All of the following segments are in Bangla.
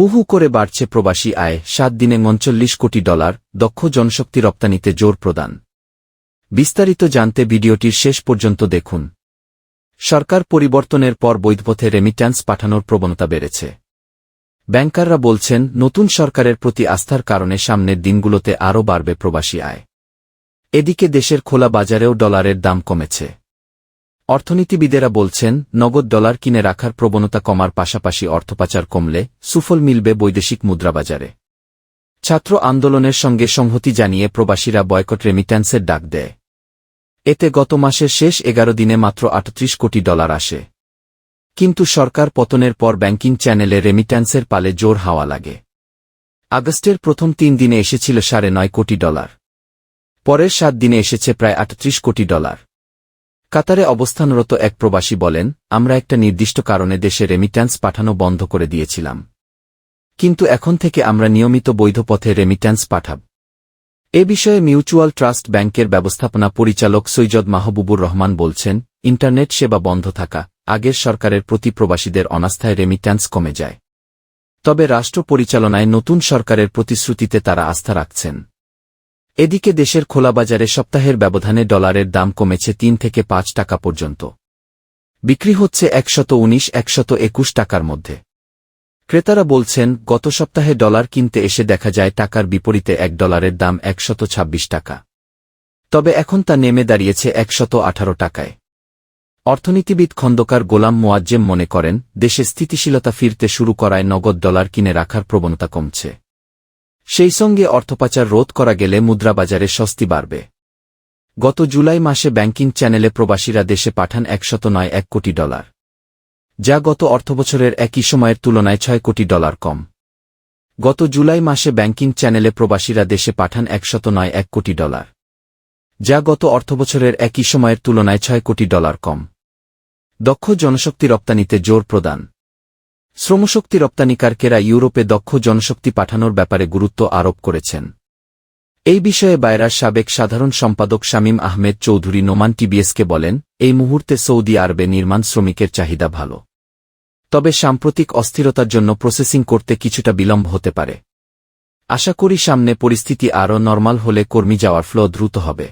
হু হু করে বাড়ছে প্রবাসী আয়, সাত দিনে উনচল্লিশ কোটি ডলার, দক্ষ জনশক্তি রপ্তানিতে জোর প্রদান। বিস্তারিত জানতে ভিডিওটির শেষ পর্যন্ত দেখুন। সরকার পরিবর্তনের পর বৈধপথে রেমিট্যান্স পাঠানোর প্রবণতা বেড়েছে। ব্যাংকাররা বলছেন, নতুন সরকারের প্রতি আস্থার কারণে সামনের দিনগুলোতে আরও বাড়বে প্রবাসী আয়। এদিকে দেশের খোলা বাজারেও ডলারের দাম কমেছে। অর্থনীতিবিদেরা বলছেন, নগদ ডলার কিনে রাখার প্রবণতা কমার পাশাপাশি অর্থপাচার কমলে সুফল মিলবে বৈদেশিক মুদ্রাবাজারে ছাত্র আন্দোলনের সঙ্গে সংহতি জানিয়ে প্রবাসীরা বয়কট রেমিট্যান্সের ডাক দেয়। এতে গত মাসের শেষ এগারো দিনে মাত্র আটত্রিশ কোটি ডলার আসে। কিন্তু সরকার পতনের পর ব্যাংকিং চ্যানেলে রেমিট্যান্সের পালে জোর হাওয়া লাগে। আগস্টের প্রথম তিন দিনে এসেছিল সাড়ে নয় কোটি ডলার। পরের সাত দিনে এসেছে প্রায় আটত্রিশ কোটি ডলার। কাতারে অবস্থানরত এক প্রবাসী বলেন, আমরা একটা নির্দিষ্ট কারণে দেশে রেমিট্যান্স পাঠানো বন্ধ করে দিয়েছিলাম। কিন্তু এখন থেকে আমরা নিয়মিত বৈধ পথে রেমিট্যান্স পাঠাব। এ বিষয়ে মিউচুয়াল ট্রাস্ট ব্যাংকের ব্যবস্থাপনা পরিচালক সৈয়দ মাহবুবুর রহমান বলছেন, ইন্টারনেট সেবা বন্ধ থাকা আগের সরকারের প্রতি প্রবাসীদের অনাস্থায় রেমিট্যান্স কমে যায়। তবে রাষ্ট্র পরিচালনায় নতুন সরকারের প্রতিশ্রুতিতে তারা আস্থা রাখছেন। এদিকে দেশের খোলা বাজারে সপ্তাহের ব্যবধানে ডলারের দাম কমেছে তিন থেকে পাঁচ টাকা পর্যন্ত। বিক্রি হচ্ছে একশত উনিশ, একশত একুশ টাকার মধ্যে। ক্রেতারা বলছেন, গত সপ্তাহে ডলার কিনতে এসে দেখা যায় টাকার বিপরীতে এক ডলারের দাম একশত ছাব্বিশ টাকা। তবে এখন তা নেমে দাঁড়িয়েছে একশত আঠারো টাকায়। অর্থনীতিবিদ খন্দকার গোলাম মোয়াজ্জেম মনে করেন, দেশে স্থিতিশীলতা ফিরতে শুরু করায় নগদ ডলার কিনে রাখার প্রবণতা কমছে। সেই সঙ্গে অর্থপাচার রোধ করা গেলে মুদ্রাবাজারে স্বস্তি বাড়বে। গত জুলাই মাসে ব্যাংকিং চ্যানেলে প্রবাসীরা দেশে পাঠান একশত নয় এক কোটি ডলার, যা গত অর্থবছরের একই সময়ের তুলনায় ছয় কোটি ডলার কম। গত জুলাই মাসে ব্যাংকিং চ্যানেলে প্রবাসীরা দেশে পাঠান একশত নয় এক কোটি ডলার, যা গত অর্থবছরের একই সময়ের তুলনায় ছয় কোটি ডলার কম। দক্ষ জনশক্তি রপ্তানিতে জোর প্রদান। শ্রমশক্তি রপ্তানিকারকেরা ইউরোপে দক্ষ জনশক্তি পাঠানোর ব্যাপারে গুরুত্ব আরোপ করেছেন। এই বিষয়ে বায়রার সাবেক সাধারণ সম্পাদক শামীম আহমেদ চৌধুরী নোমান টিবিএসকে বলেন, এই মুহূর্তে সৌদি আরবে নির্মাণ শ্রমিকের চাহিদা ভালো। তবে সাম্প্রতিক অস্থিরতার জন্য প্রসেসিং করতে কিছুটা বিলম্ব হতে পারে। আশা করি সামনে পরিস্থিতি আরও নর্মাল হলে কর্মী যাওয়ার ফ্লো দ্রুত হবে।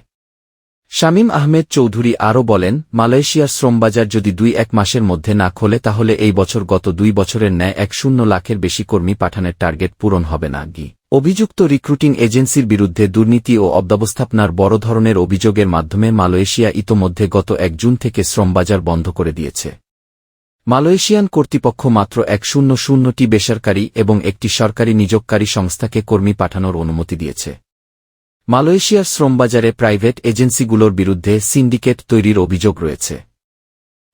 শামীম আহমেদ চৌধুরী আরও বলেন, মালয়েশিয়ার শ্রমবাজার যদি দুই এক মাসের মধ্যে না খোলে, তাহলে এই বছর গত দুই বছরের ন্যায় এক শূন্য লাখের বেশি কর্মী পাঠানোর টার্গেট পূরণ হবে না, গি। অভিযুক্ত রিক্রুটিং এজেন্সির বিরুদ্ধে দুর্নীতি ও অব্যবস্থাপনার বড় ধরনের অভিযোগের মাধ্যমে মালয়েশিয়া ইতোমধ্যে গত এক জুন থেকে শ্রমবাজার বন্ধ করে দিয়েছে। মালয়েশিয়ান কর্তৃপক্ষ মাত্র এক শূন্য শূন্যটি বেসরকারি এবং একটি সরকারি নিযোগকারী সংস্থাকে কর্মী পাঠানোর অনুমতি দিয়েছে। মালয়েশিয়ার শ্রমবাজারে প্রাইভেট এজেন্সিগুলোর বিরুদ্ধে সিন্ডিকেট তৈরির অভিযোগ রয়েছে।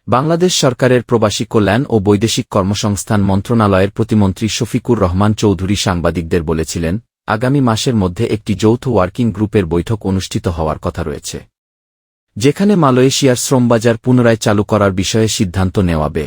বাংলাদেশ সরকারের প্রবাসী কল্যাণ ও বৈদেশিক কর্মসংস্থান মন্ত্রণালয়ের প্রতিমন্ত্রী শফিকুর রহমান চৌধুরী সাংবাদিকদের বলেছিলেন, আগামী মাসের মধ্যে একটি যৌথ ওয়ার্কিং গ্রুপের বৈঠক অনুষ্ঠিত হওয়ার কথা রয়েছে। যেখানে মালয়েশিয়ার শ্রমবাজার পুনরায় চালু করার বিষয়ে সিদ্ধান্ত নেওয়াবে